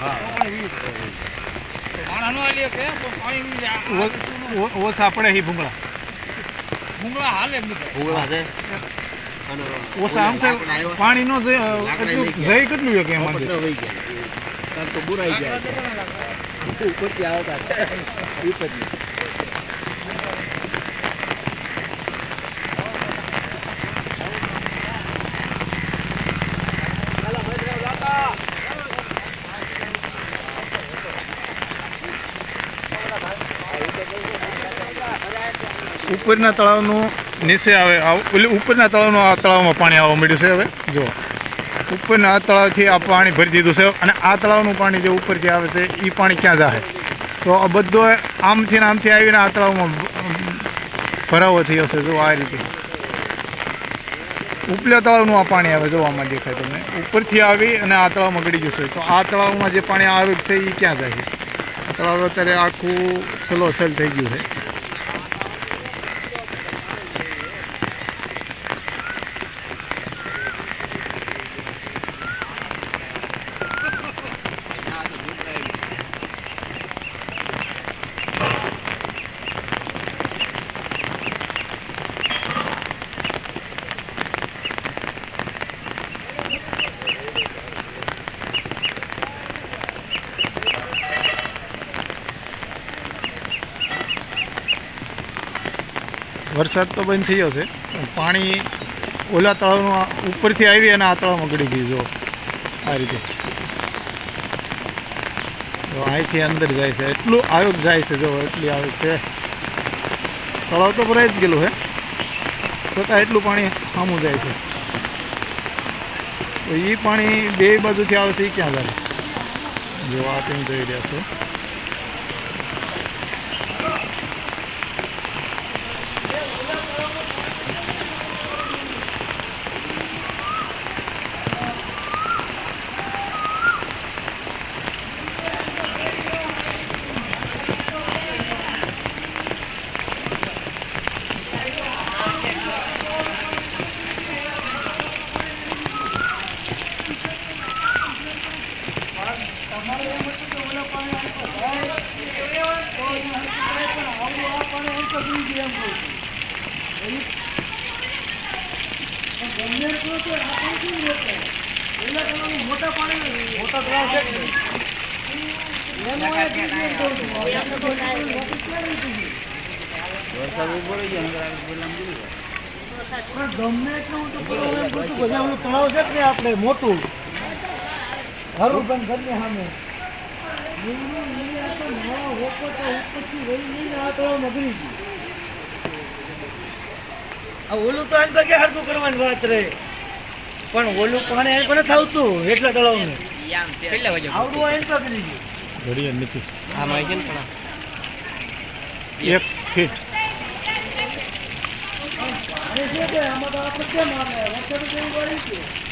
હા. ઓ- ઓછા પડે એ ભૂંગળા. ભૂંગળા હાલે. ભૂંગળા છે? ઓછા આમ થાય પાણી નો જઈ કેટલું છે? કે એમાં તો બુરાઈ જાય. ઉપરથી આવતા ઉપરથી. ઉપરના તળાવનું નીચે આવે ઓલી ઉપરના તળાવનું આ તળાવમાં પાણી આવવા મળ્યું છે હવે જો ઉપરના આ તળાવથી આ પાણી ભરી દીધું છે અને આ તળાવનું પાણી જે ઉપરથી આવે છે એ પાણી ક્યાં જાય તો આ બધો આમથી ને આમથી આવીને આ તળાવમાં ભરાવો થયો છે જો આ રીતે. ઉપલા તળાવનું આ પાણી આવે જો આમાં દેખાય તમને. ઉપરથી આવી અને આ તળાવમાં ગળી જશે. તો આ તળાવમાં જે પાણી આવે છે એ ક્યાં જાય તળાવ અત્યારે આખું સલોસલ થઈ ગયું છે. વરસાદ તો બંધ થઈ ગયો છે. પણ ઓલા તળાવનું ઉપરથી આવી અને આ તળાવમાં ગળી ગયું જો આ રીતે. અહીંથી અંદર જાય છે. એટલું આવક જાય છે જો, એટલી આવે છે. તળાવ તો ભરાઈ જ ગયેલું હે છતાં એટલું પાણી સામું જાય છે. તો એ પાણી બે બાજુથી આવે છે એ ક્યાં જાય? જો આ તમે જોઈ રહ્યા છો વરસાદ ઊભો રહી ગયો નકર આ બોલામ ગયું તળાવ છે ને આપણે મોટું. હરું ઘરની સામે. ઓલું તો આને કે હરકું કરવાની વાત રહે પણ ઓલું પાણી થાવતું એટલા તળાવનું? આવડું આને પકડી ગયું ઘડીએ નથી આમાં છે ને પણ એક ફીટ. આમાં તો આપણે કેમ આવે?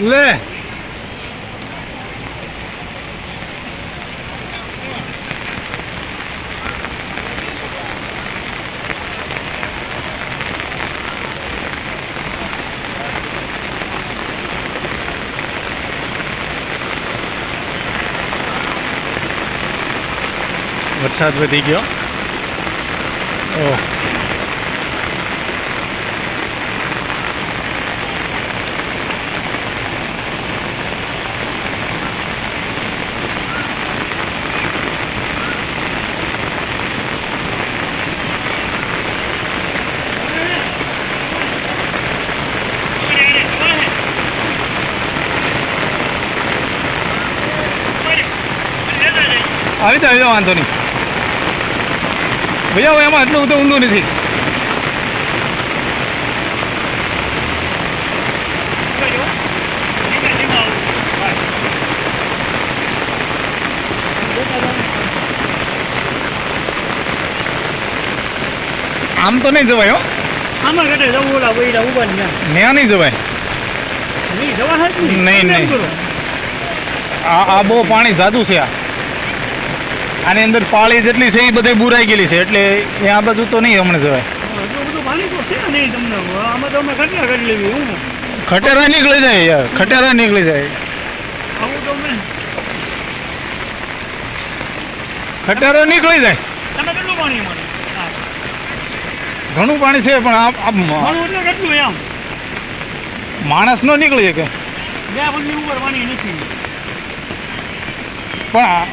લે વરસાદ વધી ગયો ઓહ આવી જાવ વાંધો નહીં. ભૈયા એમાં એટલું બધું ઊંધું નથી. આમ તો નહીં જવાય હો. આમાં ઘટે જવું ઓલા વૈડા ઊભા ને ત્યાં. ત્યાં નહીં જવાય. નહીં જવા નહીં, નહીં. આ આ બહુ પાણી જાદુ છે આ. આની અંદર પાળી જેટલી છે એ બધી બુરાઈ ગયેલી છે. એટલે એ આ બધું તો નહીં હમણાં જવાય. ખટેરા નીકળી જાય યાર ખટેરા નીકળી જાય. ખટેરો નીકળી જાય. ઘણું પાણી છે પણ માણસ નો નીકળી શકે. પાણી નથી. પણ આ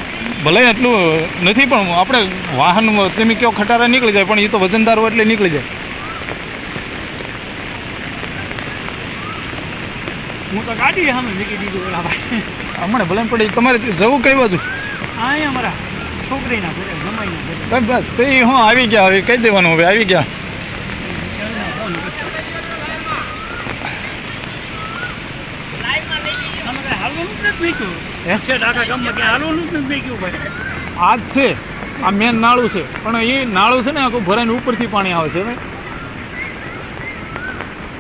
ભલે એટલું નથી પણ આપણે વાહન તમે કયો ખટારા નીકળી જાય પણ એ તો વજનદાર હોય એટલે નીકળી જાય. હું તો ગાડી સામે મૂકી દીધું ઓલા ભાઈ. હમણાં ભલે પડે તમારે જવું કઈ બાજુ? હા અમારા છોકરીના ઘરે જમાઈના બસ તો એ હું આવી ગયા હવે કહી દેવાનું હવે આવી ગયા. તમે કાંઈ હાલવાનું જ નથી મેક્યું હે? છે. આ જ છે આ મેન નાળું છે. પણ એ નાળું છે ને આખું ભરાઈને ઉપરથી પાણી આવે છે ભાઈ.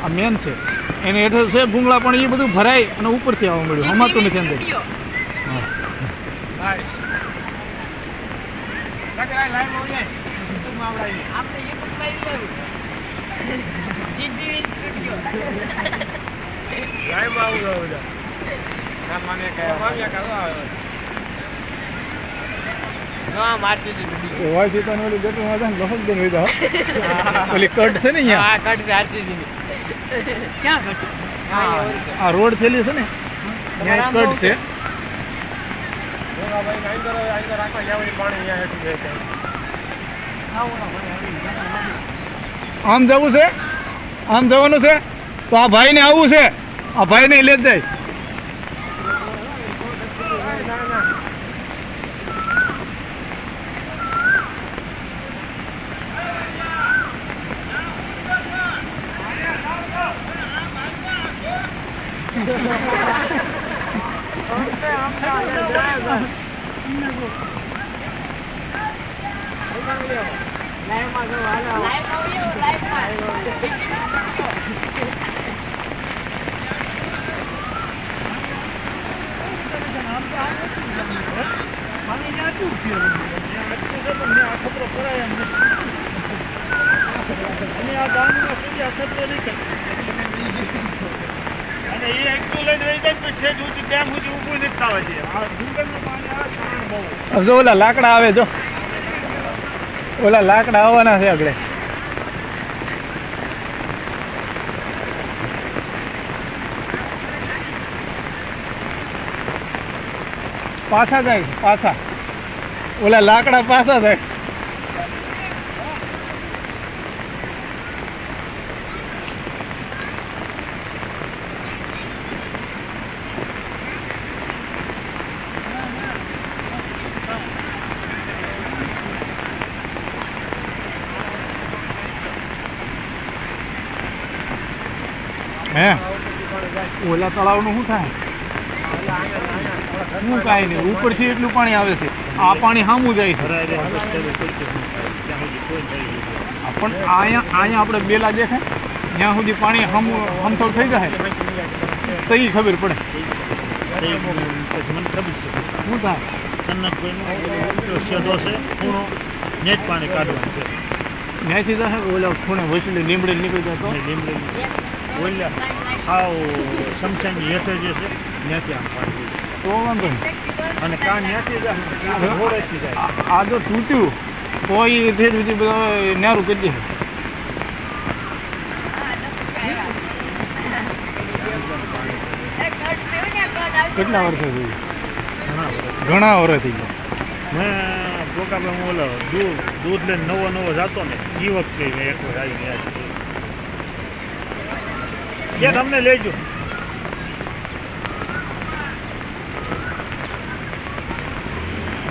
આ મેન છે. એની હેઠળ છે ભૂંગળા પણ એ બધું ભરાય અને ઉપરથી આવવા મળ્યું હમાતું નથી અંદર વાય સીતાને આ રોડ થયેલી છે ને ત્યાં કટ છે. આમ જવું છે? આમ જવાનું છે? તો આ ભાઈને આવવું છે. આ ભાઈને લે જ જાય પાણી ત્યાં આટલું જ થયું બધું. ત્યાં આટલું છે પણ ત્યાં આ ખતરો કરાય એમ નથી. અને એ એકલું ઓલા લાકડા આવે જો. ઓલા લાકડા આવવાના છે આગળ. પાછા જાય, પાછા. ઓલા લાકડા પાછા જાય. હે? ઓલા તળાવનું શું થાય? શું કાંઈ નહીં ઉપરથી એટલું પાણી આવે છે. આ પાણી સામું જાય છે. પણ અહીંયા અહીંયા આપણે બેલા દેખાય. ત્યાં સુધી પાણી હમ હમથોડ થઈ જાય. તો એ ખબર પડે. શું થાય? પાણી કાઢવાનું છે. ત્યાંથી જશે ઓલા ખૂણે વસલી લીમડે નીકળી જાય તો. લીમડી ઓલ્યા હાવ શમશાનની હેઠે જે છે ત્યાંથી આમ પાણી તો વાંધો નહીં. અને કાં ત્યાંથી જાય? ઘોડેથી જાય? આ- જો તૂટ્યું. તો એ ધીરે ધીરે બધા ન્યારું કરી દે. કેટલા વર્ષે થઈ ઘણા વર્ષ. થઈ ગયા. મેં ગોકાભાઈ હું ઓલો દૂધ દૂધ લઈને નવો નવો જતો ને એ વખતે એક વાર આવી ગયા કે તમને લેજો.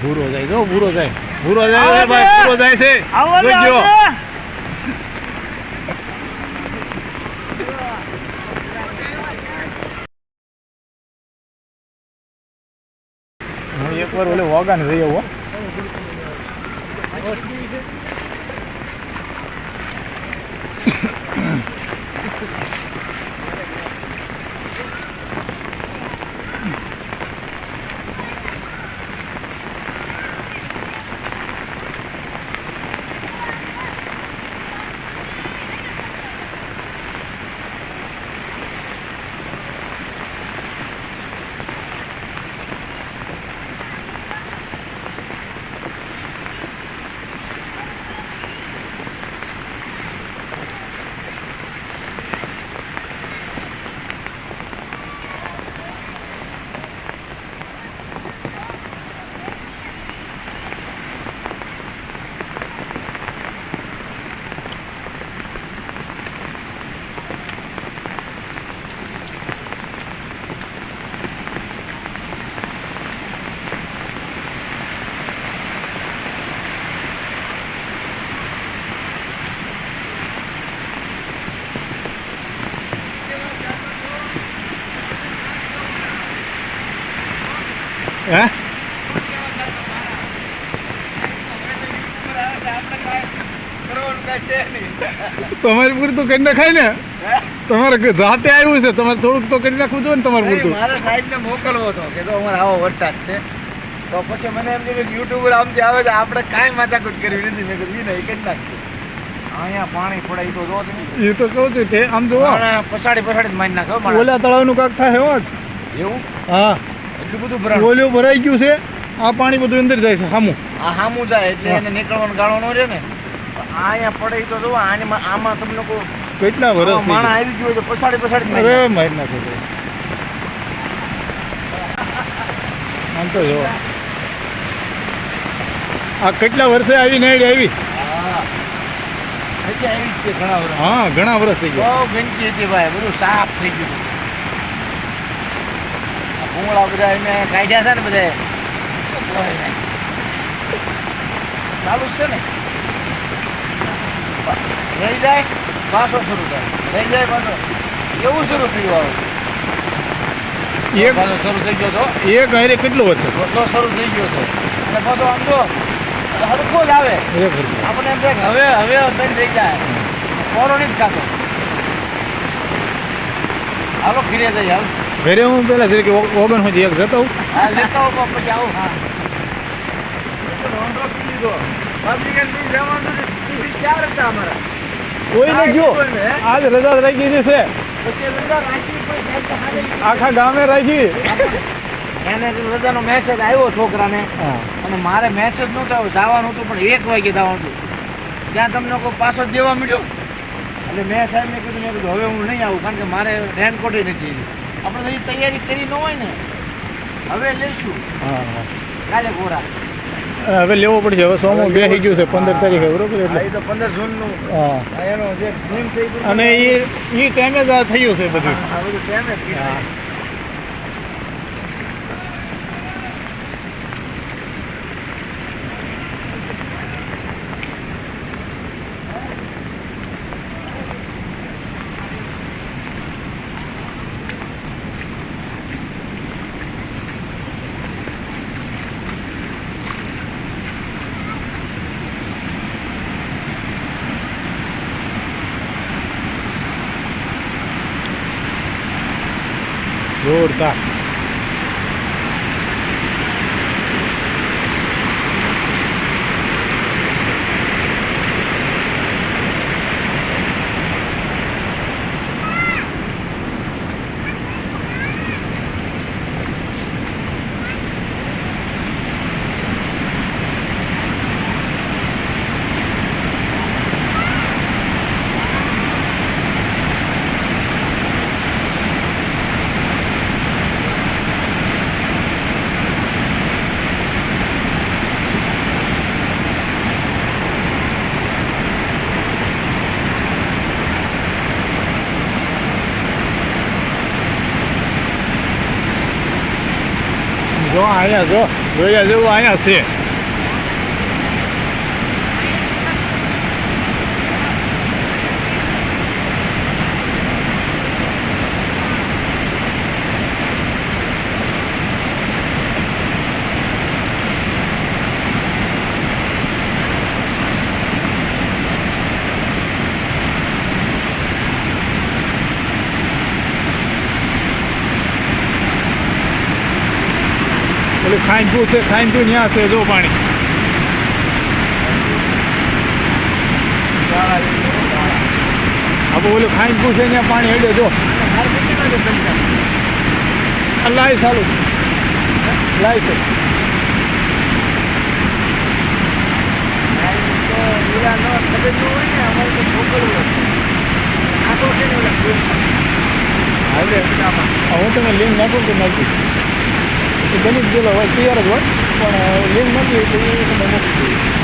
ભૂરો જાય જો ભૂરો જાય. ભૂરો જાય ભાઈ ભૂરો જાય છે. જોજો હું એકવાર ઓલે વાગાને જઈ આવું હો. હે તમારી પૂરતું કરી નખાય ને. તમારે જાતે આવ્યું છે તમારે થોડુંક તો કરી નાખવું જોઈએ ને તમારે પૂરતું મારા સાહેબને મોકલવો હતો કે તો અમારે આવો વરસાદ છે તો પછી મને એમ કે યુટ્યુબર આમથી આવે છે આપણે કાંઈ માથાકૂટ કરવી નથી. મેં કીધું નહીં કરી નાખ્યું અહીંયા પાણી પડાય તો જો એ તો કહું છું કે આમ જોવો. પછાડી પછાડી મારી નાખો. ઓલા તળાવનું કાંક થાય એવો જ. એવું? હા. એટલું બધું ઓલું ભરાઈ ગયું છે આ પાણી બધું અંદર જાય છે સામું આ હામું જાય એટલે એને નીકળવાનું ગાળો ન રહે ને. તો આ અહીંયા પડે તો જો આમાં આમાં તમે લોકો કેટલા વર્ષ આમાં આવી ગયો તો પછાડી પછાડી અરે મારી મારી નાખો આમ તો જો આ કેટલા વર્ષે આવી નાઈડ આવી. હા. ઘણા વર્ષ હા ઘણા વર્ષ થઈ ગયા. ગંદકી હતી ભાઈ બધું સાફ થઈ ગયું ભૂંગળા બધા એને કાઢ્યા છે ને બધા ચાલુ છે ને? રહી જાય પાછો શરૂ થાય રહી જાય પાછો. એવું શરૂ થયું આવું. એક શરૂ થઈ ગયો એક હારે કેટલું વર્ષે તો શરૂ થઈ ગયો છે. અને પાછો આમ તો હરખો જ આવે. આપણે એમ થાય હવે હવે બંધ થઈ જાય. પોરો નહીં જ ખાતો હાલો ઘીરે હાલ. ઘરે હું પેલા જરીકે ઓગણ સુધી એક જતો. હા લેતા આવો પછી આવું હા. લીધો પબ્લિકન જવાનું નથી ટીવી અમારા? કોઈ ને ગયો. આજ રજા જ રાખી દીધી છે. આખા ગામે રાખી. એને રજાનો મેસેજ આવ્યો છોકરાને. અને મારે મેસેજ નહોતો આવ્યો જવાનું હતું પણ એક વાગે જવાનું હતું. ત્યાં તમને કોઈ પાછો જ દેવા મળ્યો? એટલે મેં સાહેબને કીધું મેં કીધું હવે હું નહીં આવું કારણ કે મારે રેનકોટ નથી આપણે હજી તૈયારી કરી ન હોય ને. હવે લઈશું. કાલે ઘોડા હવે લેવો પડશે. હવે સોમો બેસી ગયું છે પંદર તારીખે બરોબર એટલે. પંદર જૂનનું. હા. અને એ એ ટાઈમે જ આ થયું છે બધું. જો જોયા જેવું અહીંયા છે પેલું છે ખાઈનપુર ત્યાં છે, જો પાણી. હવે ઓલું ખાઈનપુર છે ત્યાં પાણી હેડે, જો. લાઈ સારું લાઈ છે. હું તમે લિંક નાખું કે નાખી? એ બની જ ગયેલો હોય તૈયાર જ હોય પણ લિંક નથી તો એ તમે મૂકી દઈએ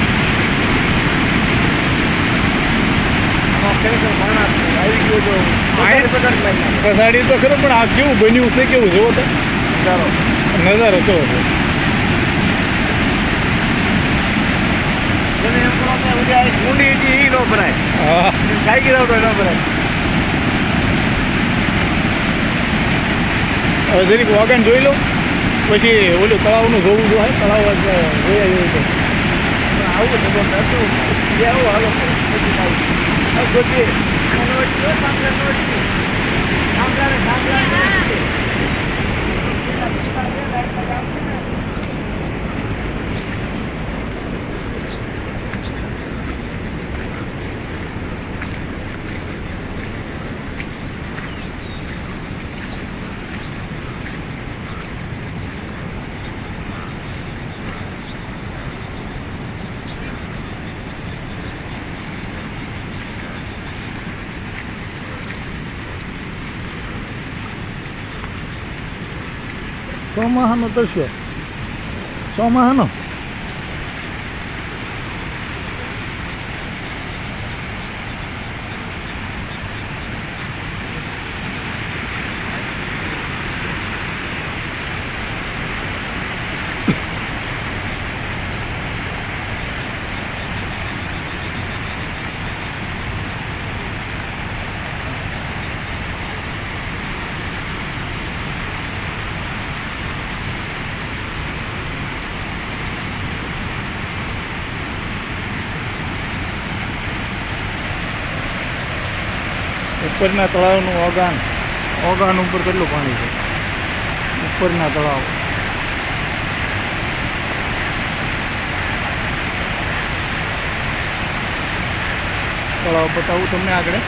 પસાડી તો ખરું પણ આ કેવું બન્યું છે કેવું જોવો તો નજારો તો છે ઊંડી હતી એ ન ભરાય સાયકલ આવતો ન ભરાય હવે જરીક વાગણ જોઈ લો પછી ઓલું તળાવનું જોવું જોઈએ તળાવ જોયા જેવું છે. આવું નતું આવું હાલો પછી Só amarra no teu chão. ઉપરના તળાવનું ઓગાન. ઓગાન ઉપર કેટલું પાણી છે? ઉપરના તળાવ. તળાવ બતાવું તમને આગળ.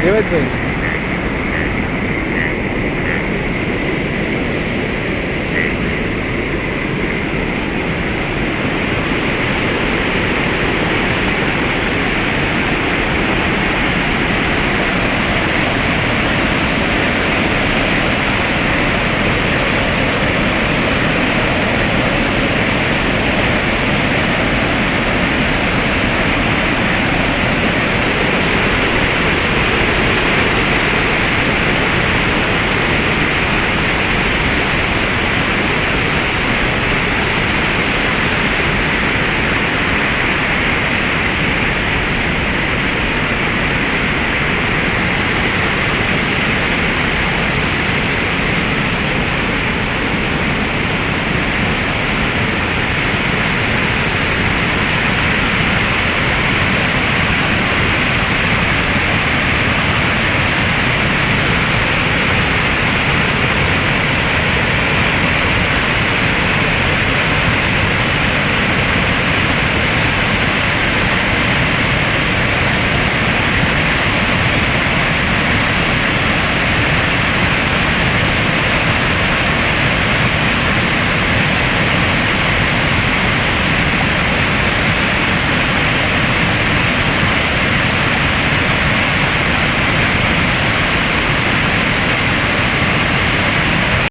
Давай, давай.